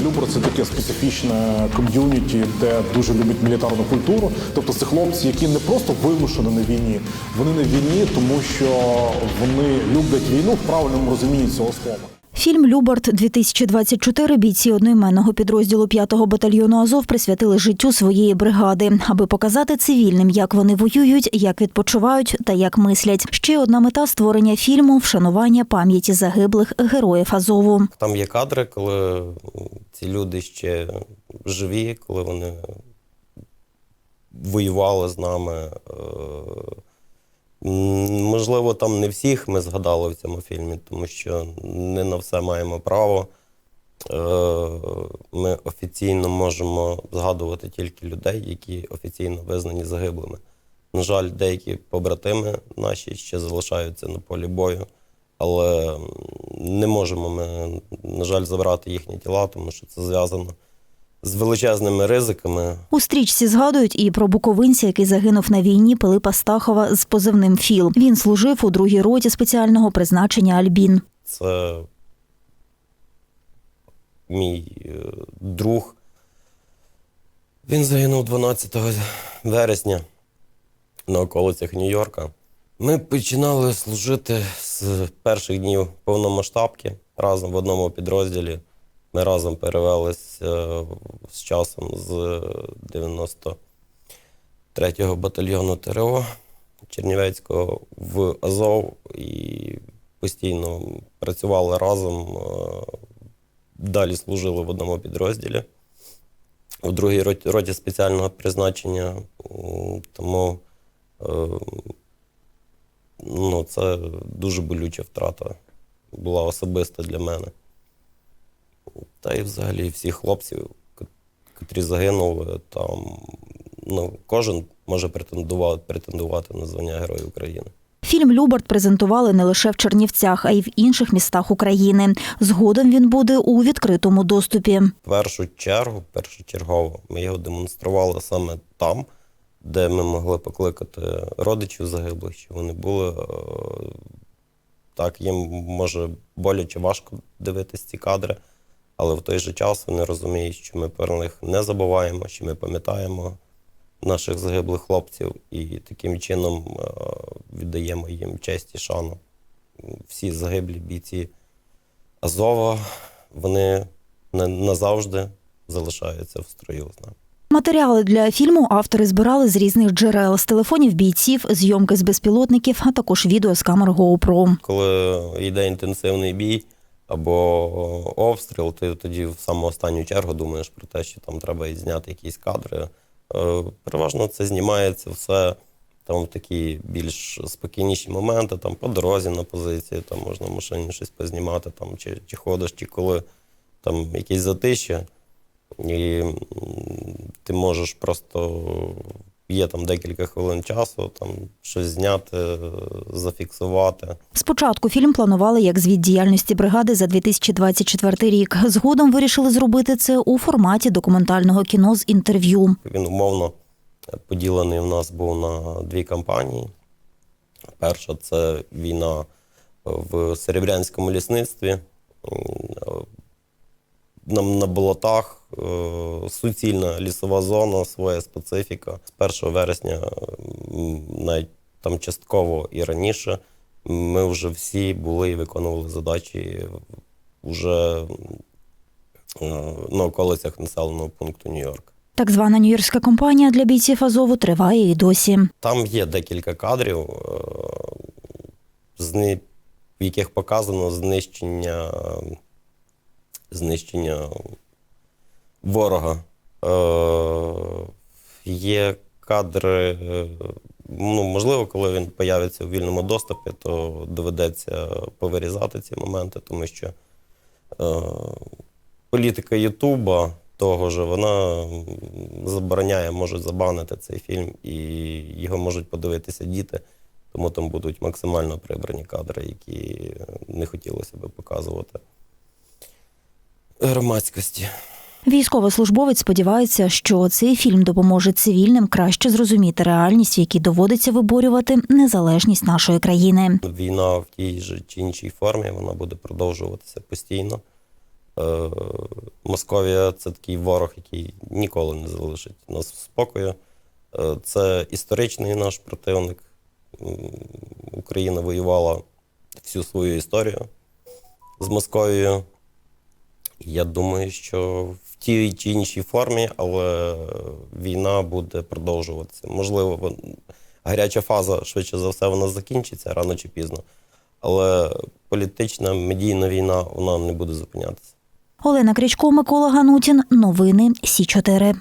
Любор це таке специфічне ком'юніті, де дуже любить мілітарну культуру. Тобто це хлопці, які не просто вимушені на війні, вони на війні, тому що вони люблять війну в правильному розумінні цього слова. Фільм Любард 2024 бійці одноіменного підрозділу 5-го батальйону Азов присвятили життю своєї бригади, аби показати цивільним, як вони воюють, як відпочивають та як мислять. Ще одна мета створення фільму вшанування пам'яті загиблих героїв Азову. Там є кадри, коли ці люди ще живі, коли вони воювали з нами. Можливо, там не всіх ми згадали в цьому фільмі, тому що не на все маємо право. Е, Ми офіційно можемо згадувати тільки людей, які офіційно визнані загиблими. На жаль, деякі побратими наші ще залишаються на полі бою, але не можемо ми, на жаль, забрати їхні тіла, тому що це зв'язано з величезними ризиками. У стрічці згадують і про буковинця, який загинув на війні Пилипа Стахова з позивним Філ. Він служив у другій роті спеціального призначення Альбін. Це мій е, друг. Він загинув 12 вересня на околицях Нью-Йорка. Ми починали служити з перших днів повномасштабки разом в одному підрозділі. Ми разом перевелися з часом з 93-го батальйону ТРО Чернівецького в Азов і постійно працювали разом. е, Далі служили в одному підрозділі, у другій роті, роті спеціального призначення. Тому е, ну, це дуже болюча втрата була особиста для мене. Та й взагалі всіх хлопців, котрі загинули, там ну, кожен може претендувати, претендувати на звання Героя України. Фільм Любард презентували не лише в Чернівцях, а й в інших містах України. Згодом він буде у відкритому доступі. В першу чергу, першочергово, ми його демонстрували саме там, де ми могли покликати родичів загиблих, що вони були. е, Так, їм може боляче важко дивитись ці кадри, але в той же час вони розуміють, що ми про них не забуваємо, що ми пам'ятаємо наших загиблих хлопців і таким чином е, віддаємо їм честь і шану. Всі загиблі бійці Азова, вони на- назавжди залишаються в строю з нами. Матеріали для фільму автори збирали з різних джерел з телефонів бійців, зйомки з безпілотників, а також відео з камер GoPro. Коли йде інтенсивний бій або обстріл, ти тоді в саму останню чергу думаєш про те, що там треба зняти якісь кадри. Е, Переважно це знімається все там в такі більш спокійніші моменти, там по дорозі на позиції, там можна в машині щось познімати, там, чи, чи ходиш, чи коли там якісь затиші. І ти можеш просто є там декілька хвилин часу, там щось зняти, зафіксувати. Спочатку фільм планували як звіт діяльності бригади за 2024 рік. Згодом вирішили зробити це у форматі документального кіно з інтерв'ю. Він умовно поділений в нас був на дві кампанії. Перша це війна в Серебрянському лісництві. На, на болотах е, суцільна лісова зона, своя специфіка. З 1 вересня, навіть там частково і раніше, ми вже всі були і виконували задачі вже е, на околицях населеного пункту Нью-Йорк. Так звана нью-йоркська компанія для бійців Азову триває і досі. Там є декілька кадрів, е, в яких показано знищення, знищення ворога. Е, Є кадри, е, ну, можливо, коли він появиться у вільному доступі, то доведеться повирізати ці моменти, тому що е, політика Ютуба того ж, вона забороняє, може забанити цей фільм, і його можуть подивитися діти, тому там будуть максимально прибрані кадри, які не хотілося би показувати громадськості. Військовослужбовець сподівається, що цей фільм допоможе цивільним краще зрозуміти реальність, в якій доводиться виборювати незалежність нашої країни. Війна в тій же чи іншій формі вона буде продовжуватися постійно. Е, Московія це такий ворог, який ніколи не залишить нас в спокою. Е, Це історичний наш противник. Україна воювала всю свою історію з Московією. Я думаю, що в тій чи іншій формі, але війна буде продовжуватися. Можливо, гаряча фаза, швидше за все, вона закінчиться рано чи пізно. Але політична медійна війна вона не буде зупинятися. Олена Крічко, Микола Ганутін. Новини Сі 4